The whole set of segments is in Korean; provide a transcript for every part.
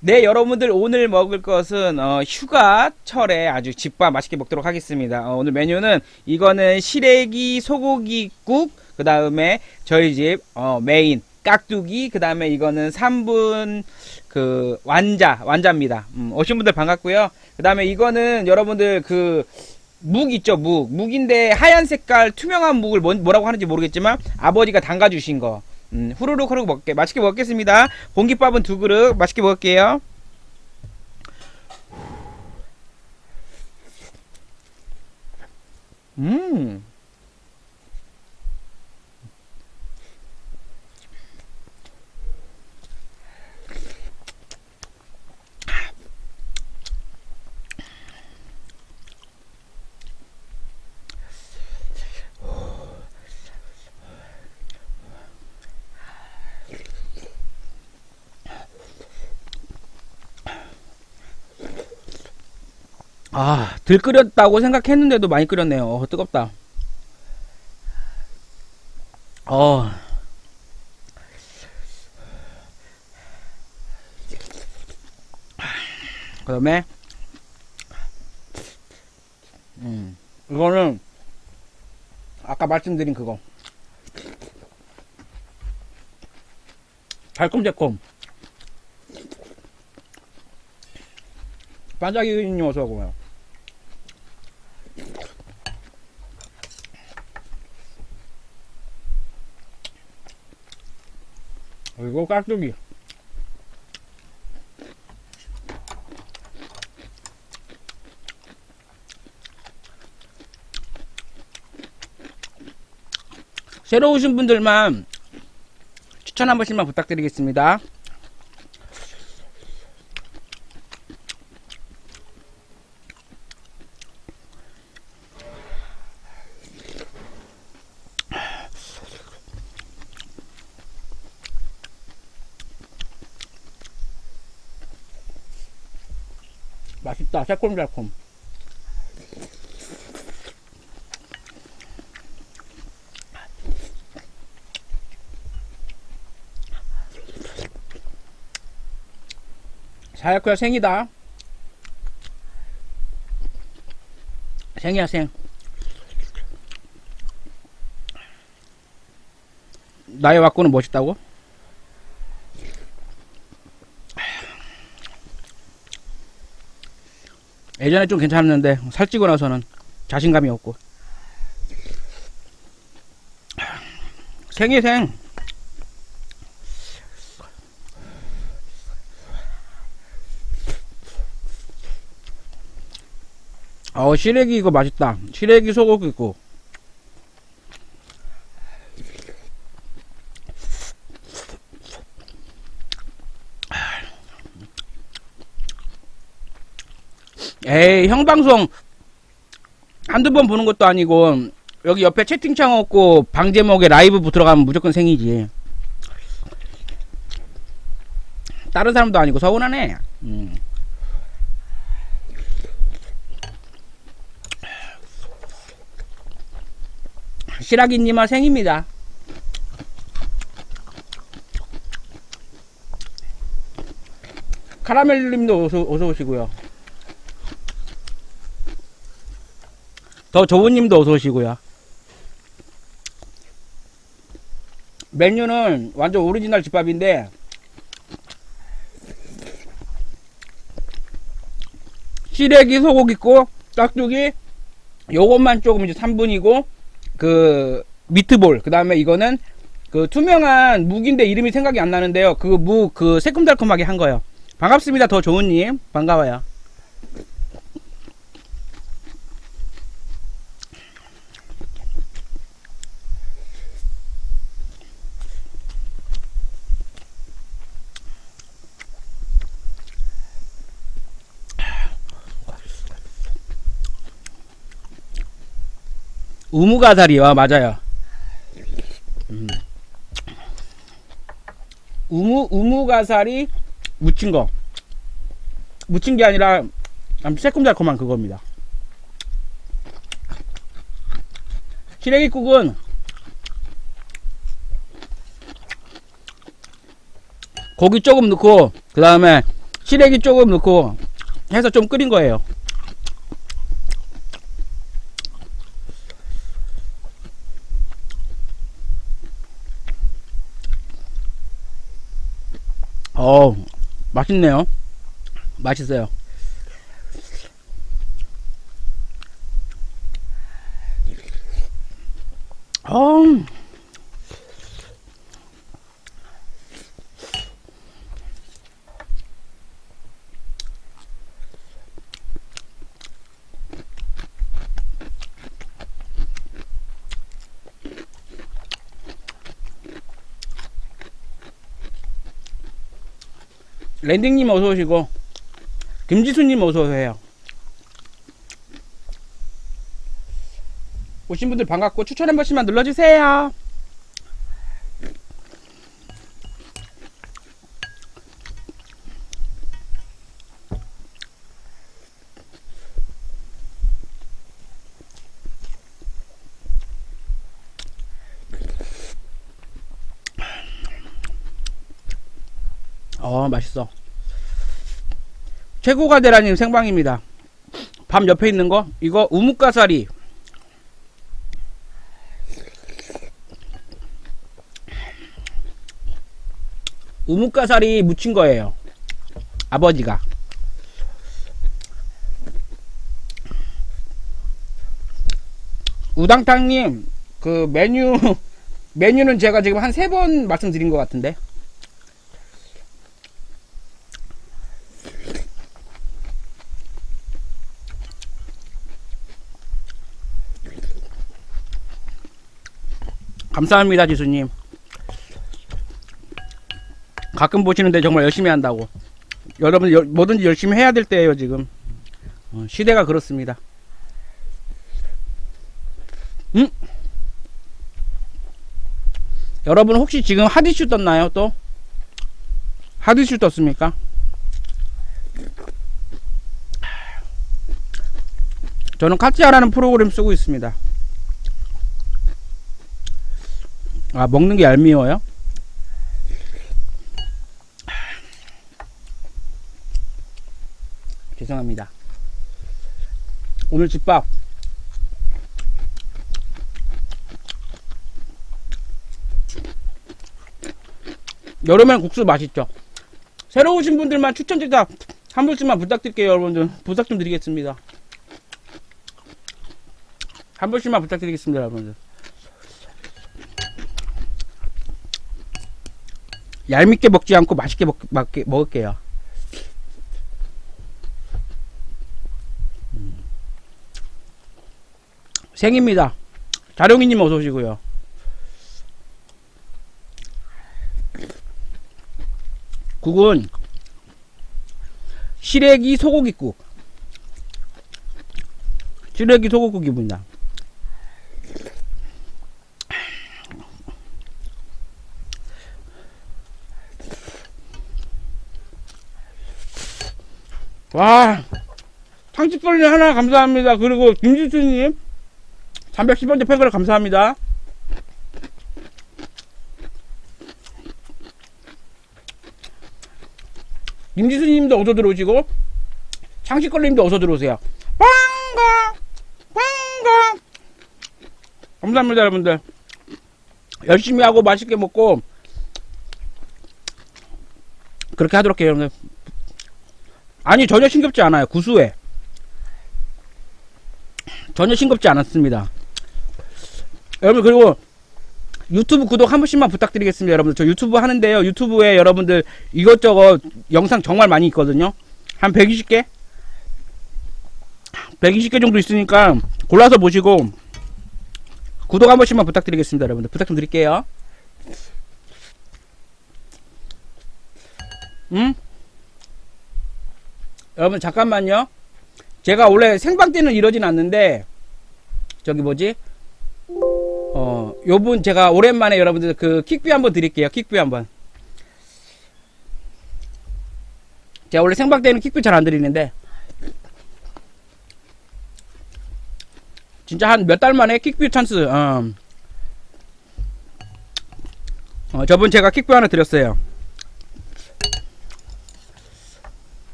네, 여러분들 오늘 먹을 것은 어, 휴가철에 아주 집밥 맛있게 먹도록 하겠습니다. 어, 오늘 메뉴는 이거는 시래기 소고기국, 그 다음에 저희 집 어, 메인 깍두기, 그 다음에 이거는 3분 그 완자, 완자입니다. 음, 오신 분들 반갑고요. 그 다음에 이거는 여러분들 그 묵 있죠, 묵. 묵인데 하얀 색깔 투명한 묵을 뭔- 뭐라고 하는지 모르겠지만 아버지가 담가주신 거. 음, 후루룩 후루룩 먹게 맛있게 먹겠습니다. 공깃밥은 두 그릇 맛있게 먹을게요. 음. 아, 들 끓였다고 생각했는데도 많이 끓였네요. 어, 뜨겁다. 어. 그 다음에, 음, 이거는, 아까 말씀드린 그거. 달콤달콤. 반짝이님 어서 오고요. 그리고 깍두기. 새로 오신 분들만 추천 한 번씩만 부탁드리겠습니다. 맛있다. 새콤달콤. 사야쿠야 생이다. 생이야 생. 나의 왁구는 멋있다고? 예전에 좀 괜찮았는데 살찌고 나서는 자신감이 없고. 생이 생. 어 시래기 이거 맛있다. 시래기 소고기 있고 에이 형 방송. 한두 번 보는 것도 아니고 여기 옆에 채팅창 없고 방 제목에 라이브 들어가면 무조건 생이지. 다른 사람도 아니고 서운하네. 음. 시라기님아 생입니다. 카라멜님도 어서, 어서 오시고요 더 조우님도 어서 오시고요. 메뉴는 완전 오리지널 집밥인데 시래기 소고기 있고 깍두기 요것만 조금 이제 3분이고 그 미트볼 그 다음에 이거는 그 투명한 묵인데 이름이 생각이 안 나는데요. 그묵그 새콤달콤하게 한 거예요. 반갑습니다 더 좋은님. 반가워요 우무가사리요, 맞아요. 음. 우무, 우무가사리 무친 거. 무친 게 아니라, 새콤달콤한 그겁니다. 시래기국은 고기 조금 넣고, 그 다음에 시래기 조금 넣고 해서 좀 끓인 거예요. 어 맛있네요. 맛있어요. 어, 랜딩님 어서 오시고 김지수님 어서 오세요. 오신 분들 반갑고 추천 한 번씩만 눌러주세요. 어 맛있어. 최고가 되라님 생방입니다. 밤 옆에 있는 거 이거 우뭇가사리 우뭇가사리 묻힌 거예요. 아버지가. 우당탕님 그 메뉴 메뉴는 제가 지금 한 세 번 말씀드린 것 같은데. 감사합니다, 지수님. 가끔 보시는데 정말 열심히 한다고. 여러분 여- 뭐든지 열심히 해야 될 때예요 지금. 어, 시대가 그렇습니다. 음? 여러분 혹시 지금 하디슈 떴나요 또? 하디슈 떴습니까? 저는 카티아라는 프로그램 쓰고 있습니다. 아 먹는 게 얄미워요? 죄송합니다. 오늘 집밥 여름엔 국수 맛있죠. 새로 오신 분들만 추천 제작 한 번씩만 부탁드릴게요, 여러분들. 부탁 좀 드리겠습니다. 한 번씩만 부탁드리겠습니다, 여러분들. 얄밉게 먹지 않고 맛있게 먹, 먹게, 먹을게요. 생입니다. 자룡이님 어서 오시고요. 국은 시래기 소고기국. 시래기 소고기국입니다. 와, 상치벌리 하나 감사합니다. 그리고 김지수님 310번째 팬클럽 감사합니다. 김지수님도 어서 들어오시고 창식걸님도 어서 들어오세요. 빵가 빵가 감사합니다 여러분들. 열심히 하고 맛있게 먹고 그렇게 하도록 해요 여러분들. 아니 전혀 싱겁지 않아요. 구수해. 전혀 싱겁지 않았습니다. 여러분 그리고 유튜브 구독 한 번씩만 부탁드리겠습니다 여러분들 저 유튜브 하는데요 유튜브에 여러분들 이것저것 영상 정말 많이 있거든요 한 120개 120개 정도 있으니까 골라서 보시고 구독 한 번씩만 부탁드리겠습니다 여러분들 부탁 좀 드릴게요 음? 여러분 잠깐만요 제가 원래 생방 때는 이러진 않는데 저기 뭐지 어, 요분 제가 오랜만에 여러분들 그 킥뷰 한번 드릴게요. 킥뷰 한번. 제가 원래 생방 때는 킥뷰 잘 안 드리는데 진짜 한 몇 달 만에 킥뷰 찬스. 어. 어, 저분 제가 킥뷰 하나 드렸어요.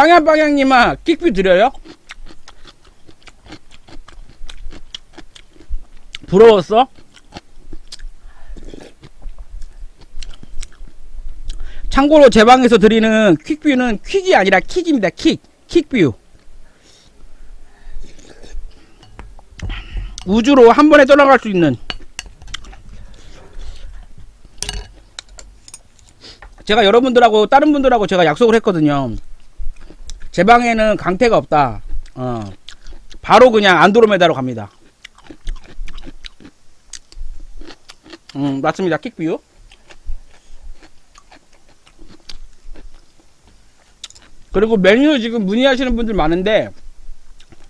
빵양빵양님아 킥뷰 드려요? 부러웠어? 참고로 제 방에서 드리는 퀵뷰는 퀵이 아니라 킥입니다. 킥. 킥뷰. 우주로 한 번에 떠나갈 수 있는 제가 여러분들하고 다른 분들하고 제가 약속을 했거든요. 제 방에는 강태가 없다. 어. 바로 그냥 안드로메다로 갑니다. 음, 맞습니다. 킥뷰. 그리고 메뉴 지금 문의하시는 분들 많은데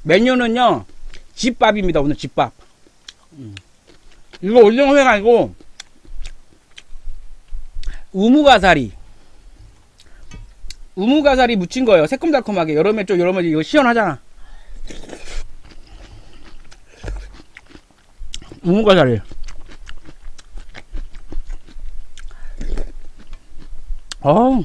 메뉴는요 집밥입니다 오늘 집밥 음. 이거 오징어회가 아니고 우무가사리 우무가사리 무친 거예요. 새콤달콤하게. 여름에 좀 여름에 이거 시원하잖아. 우무가사리 어우.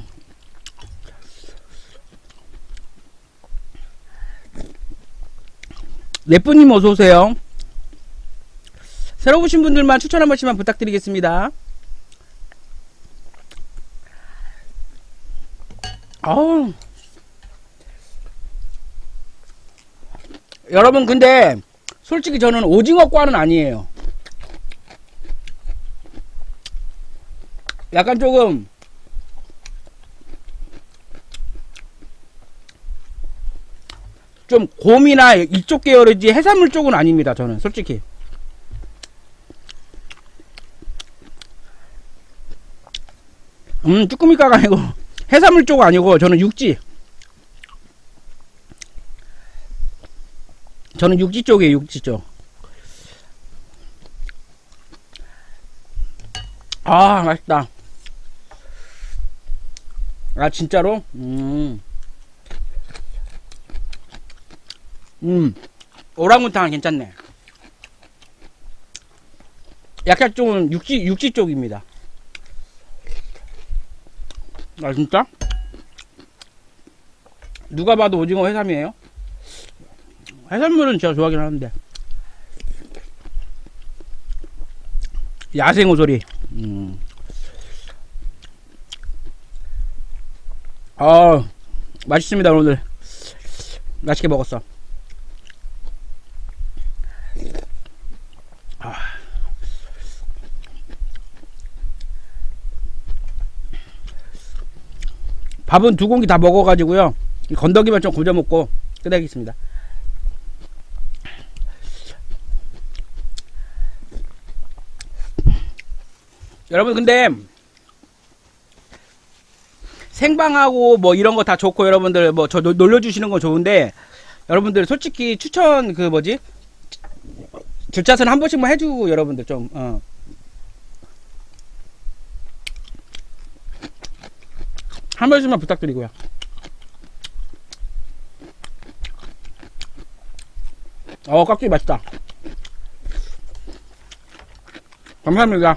네뿌님 어서오세요. 새로 오신 분들만 추천 한 번씩만 부탁드리겠습니다. 아우. 여러분, 근데, 솔직히 저는 오징어과는 아니에요. 약간 조금, 좀 곰이나 이쪽 계열이지 해산물 쪽은 아닙니다. 저는 솔직히. 음, 쭈꾸미과가 아니고 해산물 쪽 아니고 저는 육지. 저는 육지 쪽이에요. 육지 쪽. 아, 맛있다. 아, 진짜로? 음. 음, 오랑우탄 괜찮네. 약간 좀 육지, 육지 쪽입니다. 아, 진짜? 누가 봐도 오징어 해삼이에요? 해산물은 제가 좋아하긴 하는데. 야생 오소리. 음. 아, 맛있습니다, 오늘. 맛있게 먹었어. 밥은 두 공기 다 먹어가지고요. 이 건더기만 좀 구워 먹고 끝내겠습니다. 여러분 근데 생방하고 뭐 이런 거 다 좋고 여러분들 뭐 저 놀려주시는 건 좋은데 여러분들 솔직히 추천 그 뭐지 줄차선 한 번씩만 해주고 여러분들 좀 어. 한 번씩만 부탁드리고요. 어, 깍두기 맛있다. 감사합니다.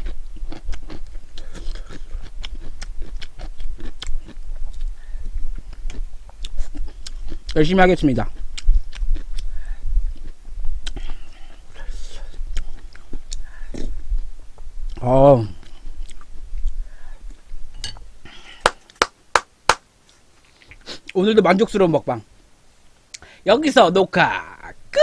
열심히 하겠습니다. 어. 오늘도 만족스러운 먹방. 여기서 녹화 끝!